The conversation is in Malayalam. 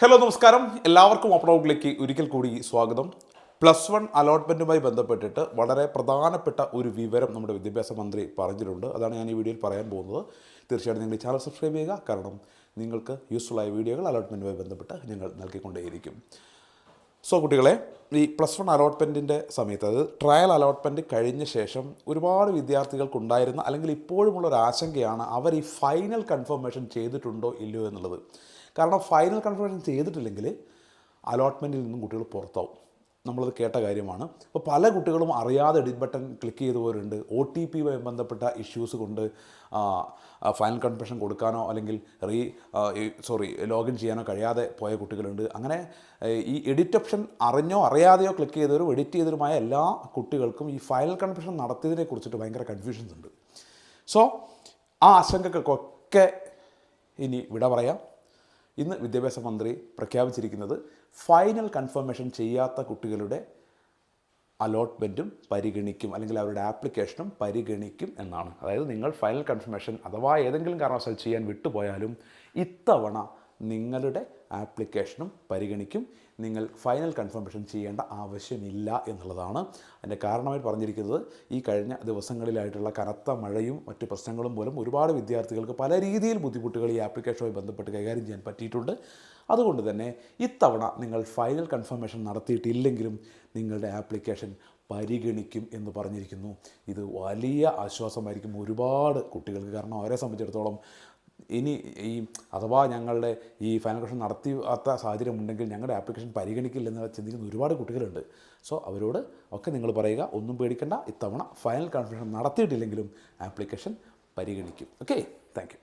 ഹലോ നമസ്കാരം. എല്ലാവർക്കും ഓപ്പൺ ഔട്ടിലേക്ക് ഒരിക്കൽ കൂടി സ്വാഗതം. പ്ലസ് വൺ അലോട്ട്മെന്റുമായി ബന്ധപ്പെട്ടിട്ട് വളരെ പ്രധാനപ്പെട്ട ഒരു വിവരം നമ്മുടെ വിദ്യാഭ്യാസ മന്ത്രി പറഞ്ഞിട്ടുണ്ട്. അതാണ് ഞാൻ ഈ വീഡിയോയിൽ പറയാൻ പോകുന്നത്. തീർച്ചയായിട്ടും നിങ്ങൾ ചാനൽ സബ്സ്ക്രൈബ് ചെയ്യുക. കാരണം നിങ്ങൾക്ക് യൂസ്ഫുൾ ആയ വീഡിയോകൾ അലോട്ട്മെന്റുമായി ബന്ധപ്പെട്ട് ഞങ്ങൾ നൽകിക്കൊണ്ടേയിരിക്കും. സോ കുട്ടികളെ ഈ പ്ലസ് വൺ അലോട്ട്മെന്റിന്റെ സമയത്ത് അത് ട്രയൽ അലോട്ട്മെന്റ് കഴിഞ്ഞ ശേഷം ഒരുപാട് വിദ്യാർത്ഥികൾക്കുണ്ടായിരുന്ന അല്ലെങ്കിൽ ഇപ്പോഴുമുള്ള ഒരു ആശങ്കയാണ് അവർ ഈ ഫൈനൽ കൺഫർമേഷൻ ചെയ്തിട്ടുണ്ടോ ഇല്ലയോ എന്നുള്ളത്. കാരണം ഫൈനൽ കൺഫർമേഷൻ ചെയ്തിട്ടില്ലെങ്കിൽ അലോട്ട്മെന്റിൽ നിന്നും കുട്ടികൾ പുറത്താവും. നമ്മളത് കേട്ട കാര്യമാണ്. അപ്പോൾ പല കുട്ടികളും അറിയാതെ എഡിറ്റ് ബട്ടൺ ക്ലിക്ക് ചെയ്തവരുണ്ട് ഒ ടി പിയുമായി ബന്ധപ്പെട്ട ഇഷ്യൂസ് കൊണ്ട് ഫൈനൽ കൺഫർമേഷൻ കൊടുക്കാനോ അല്ലെങ്കിൽ റീ സോറി ലോഗിൻ ചെയ്യാനോ കഴിയാതെ പോയ കുട്ടികളുണ്ട്. അങ്ങനെ ഈ എഡിറ്റ് ഓപ്ഷൻ അറിഞ്ഞോ അറിയാതെയോ ക്ലിക്ക് ചെയ്തവരും എഡിറ്റ് ചെയ്തവരുമായ എല്ലാ കുട്ടികൾക്കും ഈ ഫൈനൽ കൺഫർമേഷൻ നടത്തിയതിനെ കുറിച്ചിട്ട് ഭയങ്കര കൺഫ്യൂഷൻസ് ഉണ്ട്. സോ ആ ആശങ്കകൾക്കൊക്കെ ഇനി വിട പറയാം. ഇന്ന് വിദ്യാഭ്യാസ മന്ത്രി പ്രഖ്യാപിച്ചിരിക്കുന്നത് ഫൈനൽ കൺഫർമേഷൻ ചെയ്യാത്ത കുട്ടികളുടെ അലോട്ട്മെന്റും പരിഗണിക്കും അല്ലെങ്കിൽ അവരുടെ ആപ്ലിക്കേഷനും പരിഗണിക്കും എന്നാണ്. അതായത് നിങ്ങൾ ഫൈനൽ കൺഫർമേഷൻ അഥവാ ഏതെങ്കിലും കാരണവശാൽ ചെയ്യാൻ വിട്ടുപോയാലും ഇത്തവണ നിങ്ങളുടെ ആപ്ലിക്കേഷനും പരിഗണിക്കും. നിങ്ങൾ ഫൈനൽ കൺഫർമേഷൻ ചെയ്യേണ്ട ആവശ്യമില്ല എന്നുള്ളതാണ് അതിന്റെ കാരണമായി പറഞ്ഞിരിക്കുന്നത്. ഈ കഴിഞ്ഞ ദിവസങ്ങളിലായിട്ടുള്ള കനത്ത മഴയും മറ്റ് പ്രശ്നങ്ങളും പോലും ഒരുപാട് വിദ്യാർത്ഥികൾക്ക് പല രീതിയിൽ ബുദ്ധിമുട്ടുകൾ ഈ ആപ്ലിക്കേഷനുമായി ബന്ധപ്പെട്ട് കൈകാര്യം ചെയ്യാൻ പറ്റിയിട്ടുണ്ട്. അതുകൊണ്ട് തന്നെ ഇത്തവണ നിങ്ങൾ ഫൈനൽ കൺഫർമേഷൻ നടത്തിയിട്ടില്ലെങ്കിലും നിങ്ങളുടെ ആപ്ലിക്കേഷൻ പരിഗണിക്കും എന്ന് പറഞ്ഞിരിക്കുന്നു. ഇത് വലിയ ആശ്വാസമായിരിക്കും ഒരുപാട് കുട്ടികൾക്ക്. കാരണം അവരെ സംബന്ധിച്ചിടത്തോളം ഇനി ഈ അഥവാ ഞങ്ങളുടെ ഈ ഫൈനൽ കൺഫർമേഷൻ നടത്തിയാത്ത സാഹചര്യം ഉണ്ടെങ്കിൽ ഞങ്ങളുടെ ആപ്ലിക്കേഷൻ പരിഗണിക്കില്ലെന്ന് ചിന്തിക്കുന്ന ഒരുപാട് കുട്ടികളുണ്ട്. സോ അവരോട് ഒക്കെ നിങ്ങൾ പറയുക ഒന്നും പേടിക്കേണ്ട. ഇത്തവണ ഫൈനൽ കൺഫർമേഷൻ നടത്തിയിട്ടില്ലെങ്കിലും ആപ്ലിക്കേഷൻ പരിഗണിക്കും. Okay thank